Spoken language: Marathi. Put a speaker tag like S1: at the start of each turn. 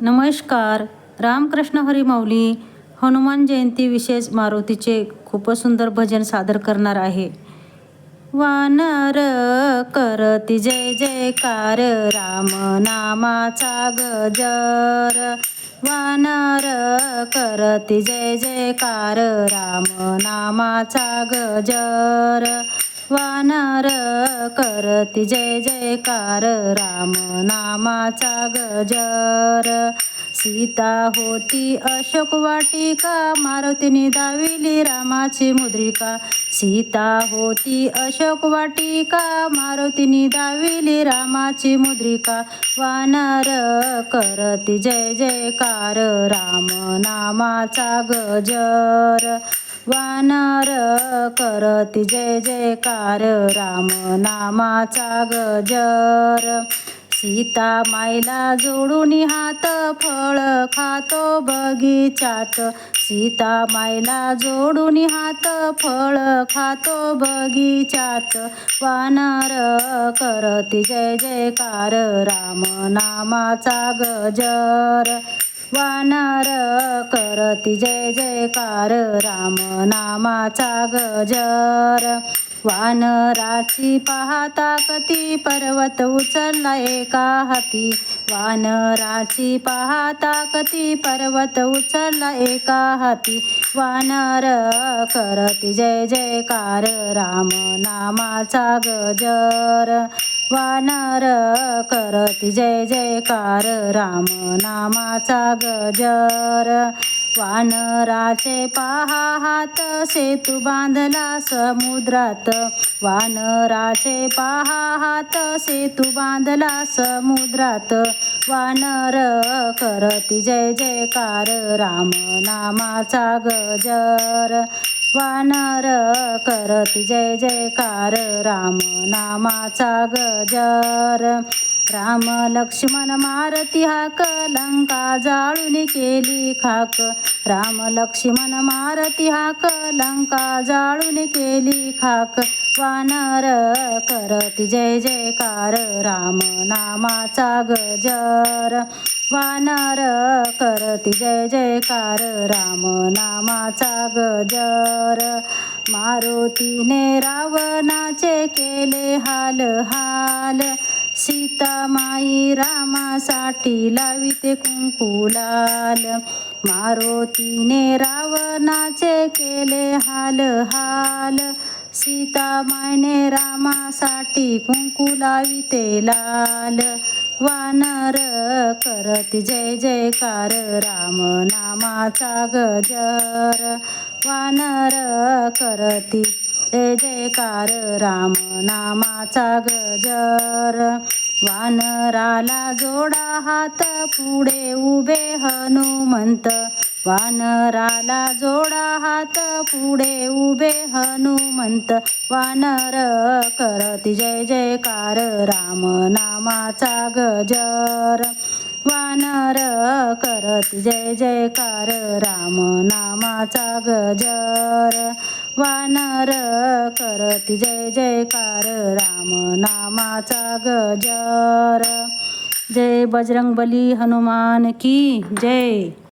S1: नमस्कार. रामकृष्ण हरी हनुमान जयंती विशेष मारुतीचे खूपच सुंदर भजन सादर करणार आहे. वानर करती जय जयकार राम नामाचा गजर. वानर करती जय जयकार राम नामाचा गजर. वानर करती जय जयकार राम नामाचा गजर. सीता होती अशोक वाटिका मारुतीने दाविली रामाची मुद्रिका. सीता होती अशोक वाटिका मारुतीने दाविली रामाची मुद्रिका. वानर करती जय जयकार राम नामाचा गजर. वानर करती जय जयकार राम नामाचा गजर. सीता मायला जोडून हात फळ खातो बगीचात. सीता मायला जोडून हात फळ खातो बगीचात. वानर करती जय जयकार राम नामाचा गजर. वानर करती जय जयकार राम नामाचा गजर. वानराची पाहता कती पर्वत उचलला एका हाती. वानराची पाहता कती पर्वत उचलला एका हाती. वानर करती जय जयकार राम नामाचा गजर. वानर करती जय जयकार राम नामाचा गजर. वानराचे पहा हात सेतू बांधला समुद्रात. वानराचे पहा हात सेतू बांधला समुद्रात. वानर करती जय जयकार राम नामाचा गजर. वानर करती जय जयकार राम नामाचा गजर. राम लक्ष्मण मारती हाक लंका जाळून केली खाक. राम लक्ष्मण मारती हाक लंका जाळून केली खाक. वानर करती जय जयकार राम नामाचा गजर. वानर करती जय जयकार राम नामाचा गजर. मारुतीने रावणाचे केले हाल हाल. सीता माई रामासाठी लाविते कुंकू लाल. मारुतीने रावणाचे केले हाल हाल. सीता मायने रामासाठी कुंकू लाविते लाल. वानर करत जय जयकार राम नामाचा गजर. वानर करती जय जयकार राम नामाचा गजर. वानराला जोडा हात पुढे उभे हनुमंत. वानराला जोडा हात पुढे उभे हनुमंत. वानर करती जय जयकार राम नामाचा गजर. वानर करत जय जयकार राम नामाचा गजर. वानर करत जय जयकार राम नामाचा गजर. जय बजरंगबली हनुमान की जय.